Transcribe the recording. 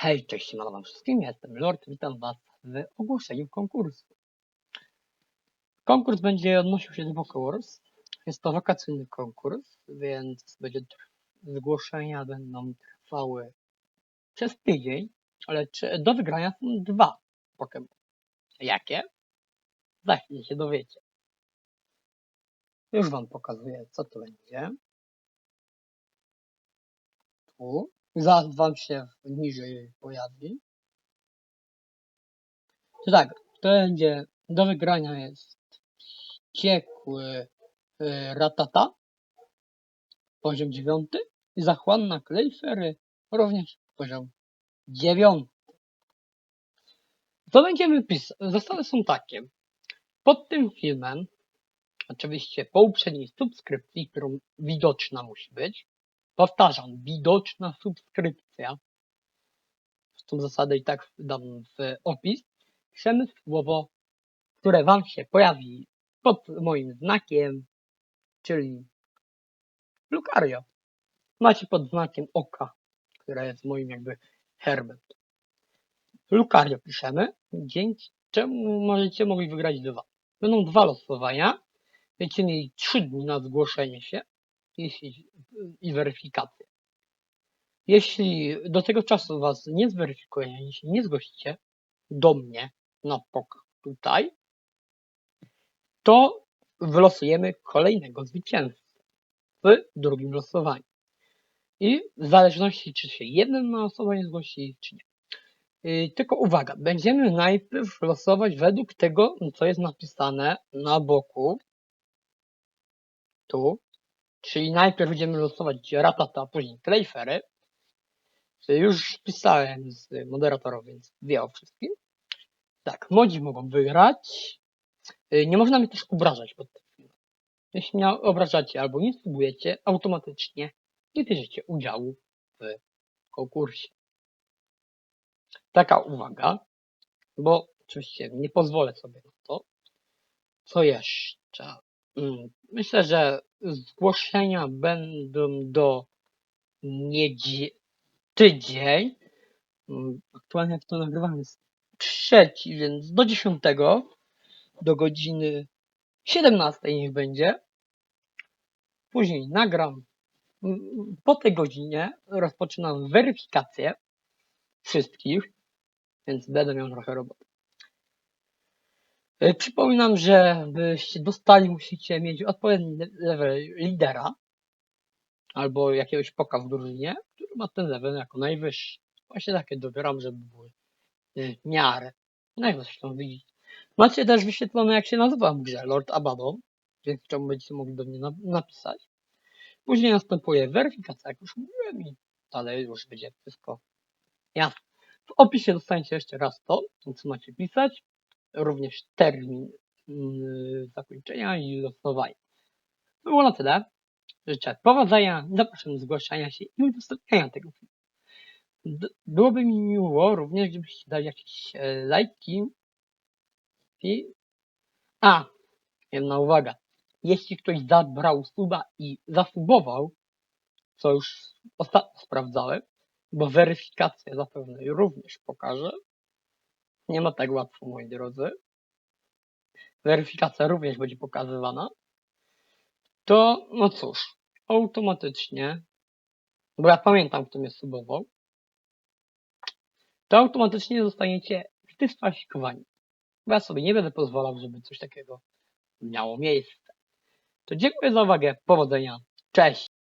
Hej, cześć, siemano wam wszystkim, jestem Lord, witam was w ogłoszeniu konkursu. Konkurs będzie odnosił się do Vocal Wars. Jest to wakacyjny konkurs, więc będzie zgłoszenia będą trwały przez tydzień, ale czy, do wygrania są dwa Pokémon. Jakie? Za chwilę się dowiecie. Już wam pokazuję, co to będzie. Tu. Zaraz wam się niżej pojawi. To tak, to będzie do wygrania jest ciekły y, ratata, poziom dziewiąty i zachłanna klejfery, również poziom dziewiąty. Co będziemy pisać? Zasady są takie. Pod tym filmem, oczywiście po uprzedniej subskrypcji, którą widoczna musi być, powtarzam, widoczna subskrypcja, tą zasadę i tak dam w opis, piszemy słowo, które Wam się pojawi pod moim znakiem, czyli Lucario. Macie pod znakiem oka, które jest moim jakby herbem. Lucario piszemy, dzięki czemu możecie mogli wygrać dwa. Będą dwa losowania, będziecie mieli trzy dni na zgłoszenie się jeśli, i weryfikację. Jeśli do tego czasu Was nie zweryfikuję, jeśli nie zgłosicie do mnie na POK tutaj, to wylosujemy kolejnego zwycięzcę w drugim losowaniu. I w zależności, czy się jedna osoba nie zgłosi, czy nie. Yy, Tylko uwaga, będziemy najpierw losować według tego, co jest napisane na boku. Tu. Czyli najpierw będziemy losować ratata, a później klejfery. Już pisałem z moderatorem, więc wie o wszystkim. Tak, młodzi mogą wygrać. Yy, Nie można mnie też obrażać pod tym filmem. Jeśli mnie obrażacie albo nie spróbujecie, automatycznie nie bierzecie udziału w konkursie. Taka uwaga, bo oczywiście nie pozwolę sobie na to. Co jeszcze? Mm, Myślę, że zgłoszenia będą do niedzie... tydzień. Mm, Aktualnie jak to nagrywam jest trzeci, więc do dziesiątego, do godziny 17 niech będzie. Później nagram. mm, Po tej godzinie rozpoczynam weryfikację wszystkich, więc będę miał trochę roboty. E, Przypominam, że byście dostali, musicie mieć odpowiedni le- level lidera albo jakiegoś poka w drużynie, który ma ten level jako najwyższy. Właśnie takie dobieram, żeby były e, w miarę. No jak zresztą widzicie. Macie też wyświetlone, jak się nazywam w grze, Lord Abaddon, więc czemu będziecie mogli do mnie na- napisać. Później następuje weryfikacja, jak już mówiłem, i dalej już będzie wszystko jasne. W opisie dostaniecie jeszcze raz to, co macie pisać, również termin yy, zakończenia i losowania. To było na tyle. Życzę powodzenia, zapraszam do zgłaszania się i udostępniania tego filmu. Byłoby mi miło również, gdybyście dali jakieś e, lajki i... A, jedna uwaga. Jeśli ktoś zabrał suba i zasubował, co już ostatnio sprawdzałem, bo weryfikację zapewne również pokażę. Nie ma tak łatwo, moi drodzy. Weryfikacja również będzie pokazywana. To, no cóż, automatycznie, bo ja pamiętam, kto mnie subował, to automatycznie zostaniecie zdyskwalifikowani. Bo ja sobie nie będę pozwalał, żeby coś takiego miało miejsce. To dziękuję za uwagę, powodzenia, cześć!